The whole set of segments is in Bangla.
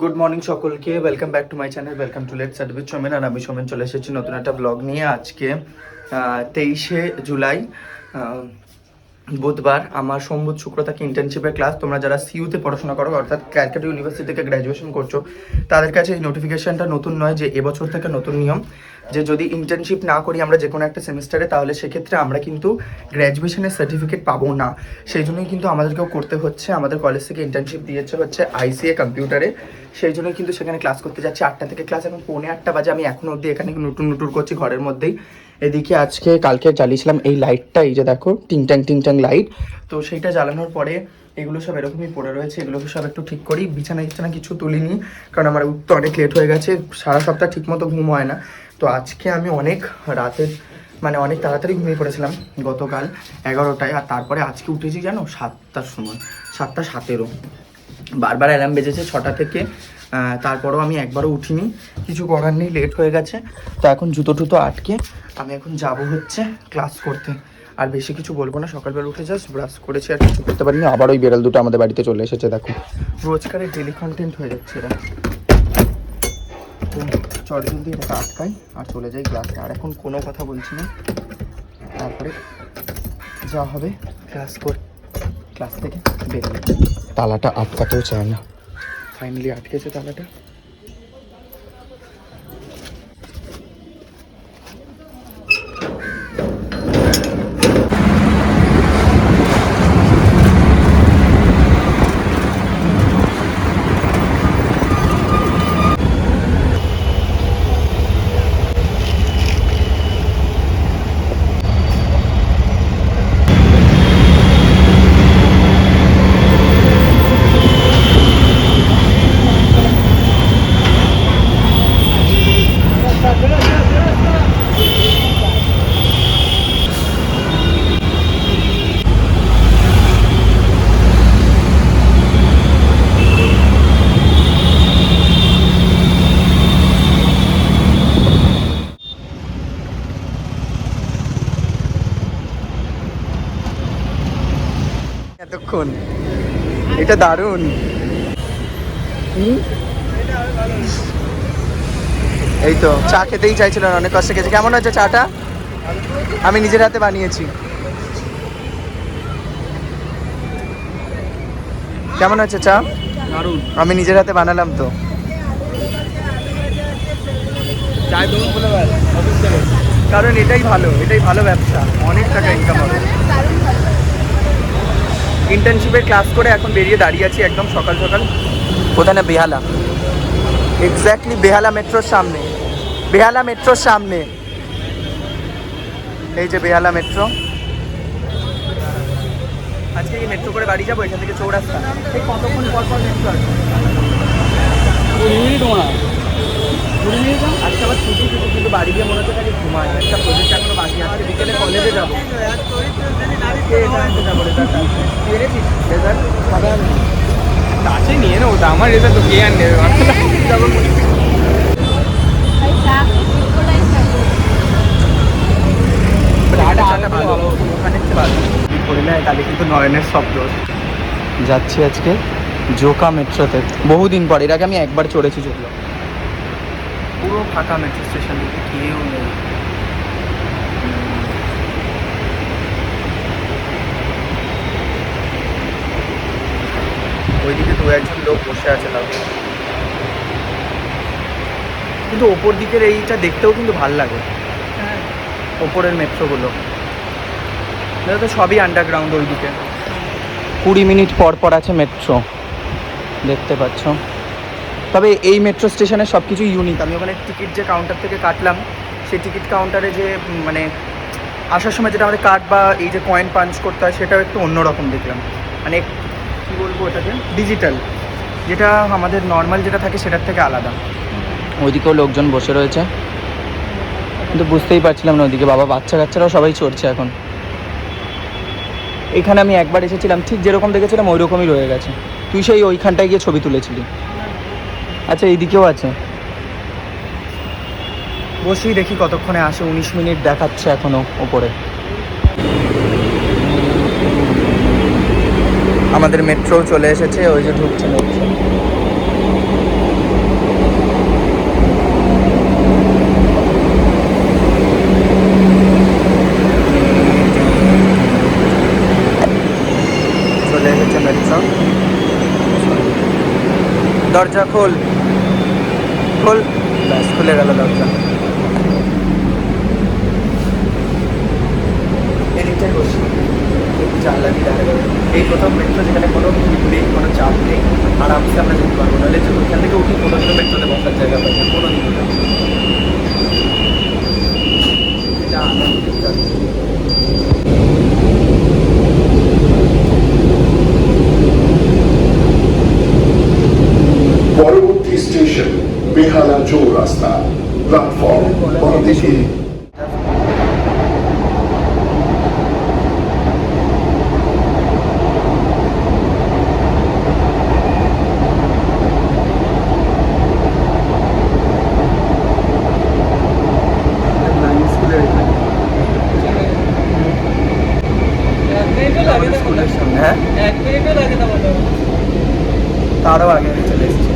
গুড মর্নিং সকলকে welcome back to my channel welcome to late service Somen আর আমি সোমেন চলে এসেছি নতুন একটা ব্লগ নিয়ে আজকে তেইশে জুলাই বুধবার আমার সোমবুধ শুক্র থাকে ইন্টার্নশিপের ক্লাস তোমরা যারা সিইউতে পড়াশোনা করো, অর্থাৎ ক্যালকাটা ইউনিভার্সিটি থেকে গ্র্যাজুয়েশন করছ, তাদের কাছে এই নোটিফিকেশনটা নতুন নয় যে এবছর থেকে নতুন নিয়ম, যে যদি ইন্টার্নশিপ না করি আমরা যে কোনো একটা সেমিস্টারে তাহলে সেক্ষেত্রে আমরা কিন্তু গ্র্যাজুয়েশনের সার্টিফিকেট পাবো না। সেই জন্যই কিন্তু আমাদেরকেও করতে হচ্ছে, আমাদের কলেজ থেকে ইন্টার্নশিপ দিয়েছে হচ্ছে আইসিএ কম্পিউটারে সেই জন্যই কিন্তু সেখানে ক্লাস করতে যাচ্ছি, আটটা থেকে ক্লাস এখন পৌনে আটটা বাজে, আমি এখনও অবধি এখানে নতুন নতুন করছি ঘরের মধ্যেই। এদিকে আজকে, কালকে জ্বালিয়েছিলাম এই লাইটটা এই যে দেখো টিং ট্যাং টিং ট্যাং লাইট তো সেইটা জ্বালানোর পরে এগুলো সব এরকমই পড়ে রয়েছে, এগুলোকে সব একটু ঠিক করি। বিছানা বিছানা কিছু তুলিনি, কারণ আমার উঠতে অনেক লেট হয়ে গেছে, সারা সপ্তাহ ঠিক মতো ঘুম হয় না। তো আজকে আমি অনেক রাতের মানে অনেক তাড়াতাড়ি ঘুমিয়ে পড়েছিলাম গতকাল এগারোটায়, আর তারপরে আজকে উঠেছি জানো সাতটার সময়, সাতটা সতেরো। বারবার অ্যালার্ম বেজেছে ছটা থেকে তারপরেও আমি একবারও উঠিনি। কিছু করার নেই লেট হয়ে গেছে। তো এখন জুতো টুতো আটকে, আমি এখন যাব হচ্ছে ক্লাস করতে। আর বেশি কিছু বলব না, সকালবেলা উঠে জাস্ট ব্রাশ করেছি, আর কিছু করতে পারিনি। আবার ওই বেড়াল দুটো আমাদের বাড়িতে চলে এসেছে, দেখো। রোজকারের ডেলি কন্টেন্ট হয়ে যাচ্ছে এরা। তো চট জলদি এটাকে আটকাই, আর চলে যাই ক্লাসে আর এখন কোনো কথা বলছি না। তারপরে যা হবে ক্লাস কর ক্লাস থেকে বেরোবে। তালাটা আটকাতেও চায় না। ফাইনালি আটকেছে তালাটা এতক্ষণ। এটা দারুণ? এই তো চা খেতেই চাইছিল না অনেক কষ্ট খেয়েছে। কেমন হচ্ছে চাটা? আমি নিজের হাতে বানিয়েছি। কেমন হচ্ছে চা? দারুণ। আমি নিজের হাতে বানালাম তো। কারণ এটাই ভালো এটাই ভালো ব্যবসা। অনেক টাকা ইনকাম হবে। ইন্টার্নশিপের ক্লাস করে এখন বেরিয়ে দাঁড়িয়ে আছি একদম সকাল সকাল কোথায় না বেহালা এক্স্যাক্টলি বেহালা মেট্রোর সামনে বেহালা মেট্রোর সামনে এই যে বেহালা মেট্রো আজকে এই মেট্রো করে বাড়ি যাব এখান থেকে চৌরাস্তা এই কতক্ষণ পর পর মেট্রো আছে কুড়ি মিনিট মনে হয় কুড়ি মিনিট আজকে আবার ছুটি ছুটি কিন্তু বাড়ি গিয়ে মনে হচ্ছে খালি ঘুমায় একটা প্রজেক্ট এখনও বাকি আছে বিকেলে কলেজে যাব আজকে এখানে যাব রেজাল্ট তো আমার এটা তো কে আর নেবে? তাহলে কিন্তু নয়নের শব্দ যাচ্ছি আজকে জোকা মেট্রোতে। বহুদিন পর এর আগে আমি একবার চড়েছি চললাম পুরো ফাঁকা মেট্রো স্টেশন কেউ নেই ওইদিকে দু বসে আছে তাও। কিন্তু ওপর দিকের এইটা দেখতেও কিন্তু ভালো লাগে। ওপরের মেট্রোগুলো। এটা তো সবই আন্ডারগ্রাউন্ড ওই দিকে কুড়ি মিনিট পর পর আছে মেট্রো। দেখতে পাচ্ছ। তবে এই মেট্রো স্টেশনের সব কিছু ইউনিক আমি ওখানে টিকিট যে কাউন্টার থেকে কাটলাম সেই টিকিট কাউন্টারে যে মানে আসার সময় যেটা আমাদের কার্ড বা এই যে কয়েন পাঞ্চ করতে হয় সেটাও একটু অন্যরকম দেখলাম। মানে কী বলব ওটাকে ডিজিটাল যেটা আমাদের নর্মাল যেটা থাকে সেটার থেকে আলাদা। ওইদিকেও লোকজন বসে রয়েছে। কিন্তু বুঝতেই পারছিলাম না ওইদিকে বাবা বাচ্চা কাচ্চারাও সবাই চড়ছে এখন। এখানে আমি একবার এসেছিলাম ঠিক যেরকম দেখেছিলাম ওই রকমই রয়ে গেছে। তুই সেই ওইখানটায় গিয়ে ছবি তুলেছিলি। আচ্ছা এইদিকেও আছে। বসেই দেখি কতক্ষণে আসে উনিশ মিনিট দেখাচ্ছে এখনও ওপরে। আমাদের মেট্রো চলে এসেছে, ওই যে ঢুকছে মেট্রো চলে এসেছে মেট্রো দরজা খোল। খোল। ব্যাস, খুলে গেল দরজা। এদিকটাই বসি। জানলা দিয়ে দেখা যাবে। এই প্রথম মেট্রো যেখানে কোনো ভিড় নেই কোনো চাপ নেই আরামসে আমরা যেতে পারব। নাহলে যে ওইখান থেকে উঠি কোনো দিনও মেট্রোতে বসার জায়গা পাই না কোনো দিনও না। এটা। পরবর্তী স্টেশন বেহালা চৌরাস্তা প্ল্যাটফর্ম বাঁদিকে লাইন স্কুলের এখানে এক মিনিটও লাগে না মনে হয়। হ্যাঁ এক মিনিটও লাগে না মনে হয়। তারও আগে আগে চলে এসেছি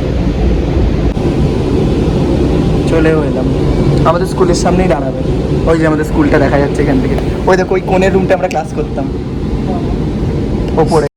চলেও এলাম। আমাদের স্কুলের সামনেই দাঁড়াবে। ওই যে আমাদের স্কুলটা দেখা যাচ্ছে এখান থেকে। ওই দেখো, ওই কোণের রুমটা আমরা ক্লাস করতাম। ওপরে।